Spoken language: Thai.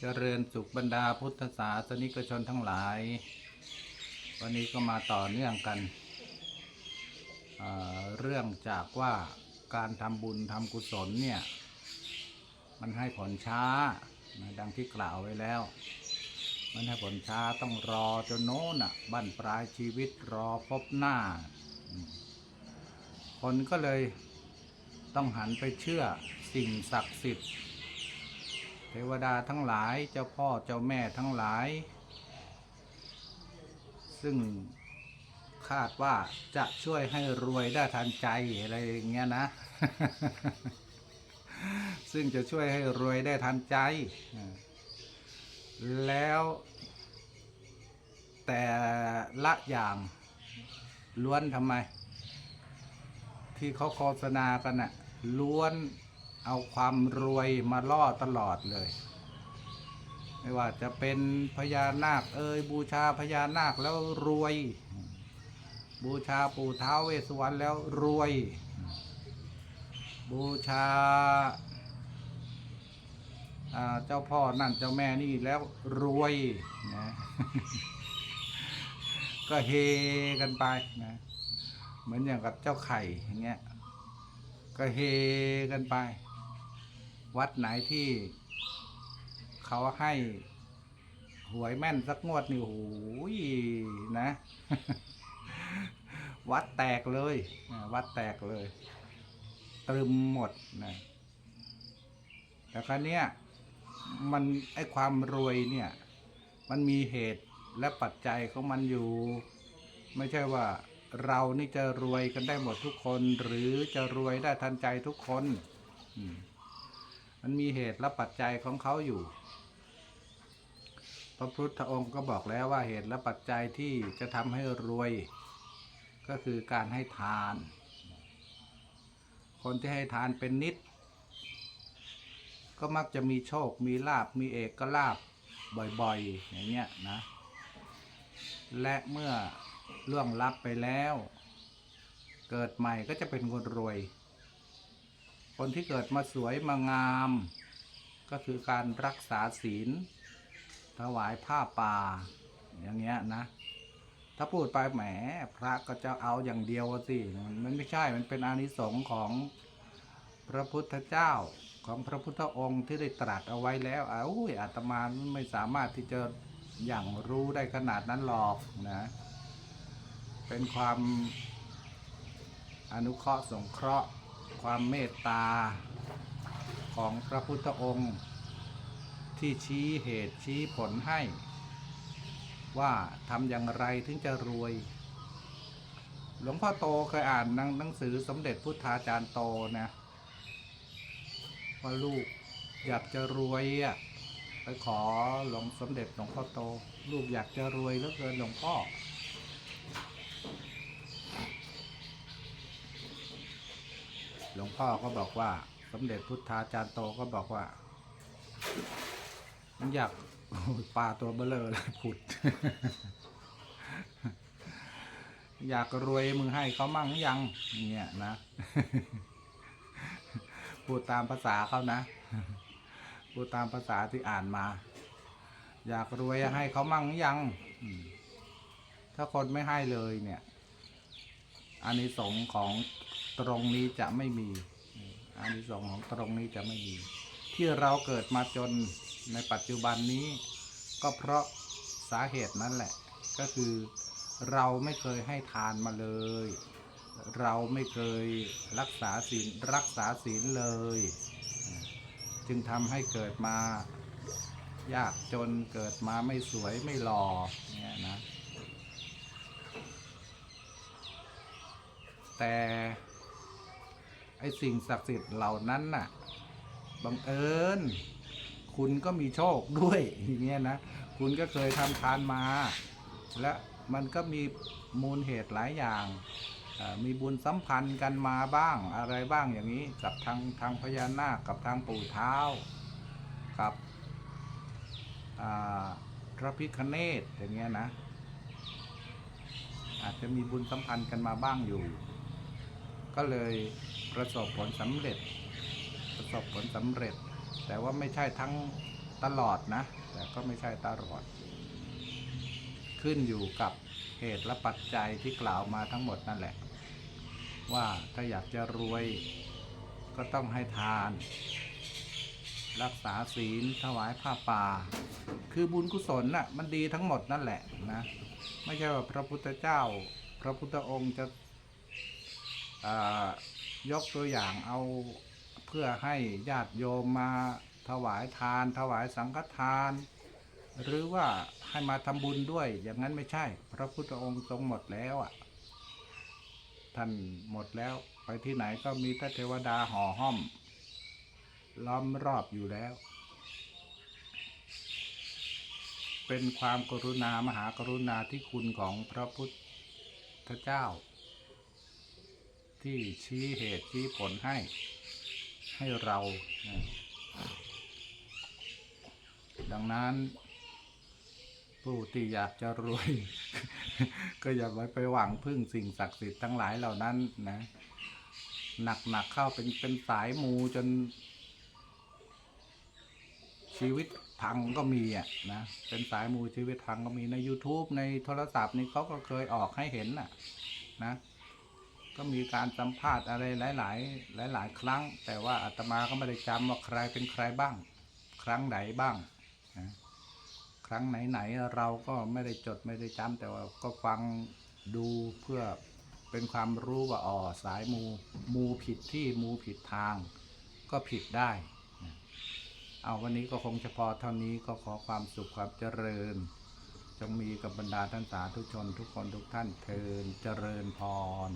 เจริญสุขบรรดาพุทธศาสนิกชนทั้งหลาย วันนี้ก็มาต่อเนื่องกันเเรื่องจากว่าการทำบุญทำกุศลเนี่ย มันให้ผลช้า ดังที่กล่าวไว้แล้ว มันให้ผลช้าต้องรอจนโน้นอะบั้นปลายชีวิตรอพบหน้า คนก็เลยต้องหันไปเชื่อสิ่งศักดิ์สิทธิ์ วดาทั้งหลายเจ้าพ่อเจ้าแม่ทั้งหลาย ซึ่งคาดว่าจะช่วยให้รวยได้ทันใจอะไรอย่างเงี้ยนะ ซึ่งจะช่วยให้รวยได้ทันใจ แล้วแต่ละอย่างล้วนทำไม ที่เขาโฆษณากันน่ะล้วน เอาความรวยมาล่อตลอดเลย ไม่ว่าจะเป็นพญานาคเอ่ยบูชาพญานาคแล้วรวย บูชาปู่ท้าวเวสสวรรณแล้วรวย บูชาเจ้าพ่อนั่นเจ้าแม่นี่แล้วรวยนะก็เฮกันไปนะเหมือนอย่างกับเจ้าไข่อย่างเงี้ยก็เฮกันไป วัดไหนที่เขาให้หวยแม่นสักงวดนี่โอ้โหยนะ วัดแตกเลยวัดแตกเลย ตรึมหมดนะแต่ครั้นี้ยมันไอความรวยเนี่ย มันมีเหตุและปัจจัยของมันอยู่ ไม่ใช่ว่าเรานี่จะรวยกันได้หมดทุกคน หรือจะรวยได้ทันใจทุกคน อืม มันมีเหตุและปัจจัยของเขาอยู่ พระพุทธองค์ก็บอกแล้วว่าเหตุและปัจจัยที่จะทำให้รวย ก็คือการให้ทาน คนที่ให้ทานเป็นนิด ก็มักจะมีโชค มีลาบ มีเอกลาบบ่อยๆ อย่างเงี้ยนะ และเมื่อล่วงลับไปแล้ว เกิดใหม่ก็จะเป็นคนรวย คนที่เกิดมาสวยมางาม ก็คือการรักษาศีล ถวายผ้าป่า อย่างเงี้ยนะ ถ้าพูดไปแหมพระก็จะเอาอย่างเดียวสิมันไม่ใช่มันเป็นอานิสงส์ของพระพุทธเจ้าของพระพุทธองค์ที่ได้ตรัสเอาไว้แล้วอ้าวอุ้ยอาตมาไม่สามารถที่จะอย่างรู้ได้ขนาดนั้นหรอกนะ เป็นความอนุเคราะห์สงเคราะห์ ความเมตตาของพระพุทธองค์ ที่ชี้เหตุชี้ผลให้ ว่าทำอย่างไรถึงจะรวย หลวงพ่อโตเคยอ่านหนังนงสือสมเด็จพุทธาจารย์โตนะว่าลูกอยากจะรวยอะไปขอหลวงสมเด็จหลวงพ่อโต ลูกอยากจะรวยเหลือเกินหลวงพ่อ หลวงพ่อก็บอกว่า สมเด็จพุทธาจารย์โตก็บอกว่า มันอยากปลาตัวเบลอเลยผุด อยากรวยมึงให้เขามั่งยังเนี่ยนะ พูดตามภาษาเขานะ พูดตามภาษาที่อ่านมา อยากรวยให้เขามั่งยังอืมถ้าคนไม่ให้เลยเนี่ยอานิสงส์ของ ตรงนี้จะไม่มีอานิสงส์ของตรงนี้จะไม่มี ที่เราเกิดมาจนในปัจจุบันนี้ ก็เพราะสาเหตุนั้นแหละ ก็คือเราไม่เคยให้ทานมาเลย เราไม่เคยรักษาศีลรักษาศีลเลย จึงทำให้เกิดมายากจนเกิดมาไม่สวยไม่หล่อเนี่ยนะ แต่ ไอ้สิ่งศักดิ์สิทธิ์เหล่านั้นน่ะบังเอิญคุณก็มีโชคด้วยอย่างเงี้ยนะ คุณก็เคยทำทานมา และมันก็มีมูลเหตุหลายอย่าง มีบุญสัมพันธ์กันมาบ้างอะไรบ้างอย่างนี้ กับทางทางพญานาคกับทางปู่เท้า กับพระพิคเนตอย่างเงี้ยนะ อาจจะมีบุญสัมพันธ์กันมาบ้างอยู่ ก็เลยประสบผลสำเร็จ ประสบผลสำเร็จ แต่ว่าไม่ใช่ทั้งตลอดนะ แต่ก็ไม่ใช่ตลอด ขึ้นอยู่กับเหตุและปัจจัยที่กล่าวมาทั้งหมดนั่นแหละ ว่าถ้าอยากจะรวยก็ต้องให้ทาน รักษาศีลถวายผ้าป่า คือบุญกุศลน่ะมันดีทั้งหมดนั่นแหละนะ ไม่ใช่ว่าพระพุทธเจ้า พระพุทธองค์จะ ยกตัวอย่างเอาเพื่อให้ญาติโยมมาถวายทาน ถวายสังฆทาน หรือว่าให้มาทำบุญด้วย อย่างนั้นไม่ใช่ พระพุทธองค์ทรงหมดแล้วอะ ท่านหมดแล้ว ไปที่ไหนก็มีแต่เทวดาห่อห้อม ล้อมรอบอยู่แล้ว เป็นความกรุณามหากรุณาที่คุณของพระพุทธเจ้า ที่ชี้เหตุชี้ผลให้ให้เรานะดังนั้น ผู้ที่อยากจะรวย ก็อย่าไว้ไปหวังพึ่งสิ่งศักดิ์สิทธิ์ทั้งหลายเหล่านั้นนะหนักๆเข้าเป็นเป็นสายมูจน ชีวิตพังก็มีอะนะเป็นสายมูชีวิตพังก็มีใน YouTube ในโทรศัพท์นี่เขาก็เคยออกให้เห็นน่ะ นะ ก็มีการสัมภาษณ์อะไรหลาย ๆ หลาย ๆ ครั้ง แต่ว่าอาตมาก็ไม่ได้จำว่าใครเป็นใครบ้าง ครั้งไหนบ้างนะครั้งไหน ๆ เราก็ไม่ได้จดไม่ได้จำแต่ว่าก็ฟังดูเพื่อเป็นความรู้ว่าอ๋อสายมูมูผิดที่มูผิดทาง ก็ผิดได้เอาวันนี้ก็คงเฉพาะเท่านี้ก็ขอความสุขความเจริญ จงมีกับบรรดาท่านสาธุชนทุกคนทุกท่านเทินเจริญพร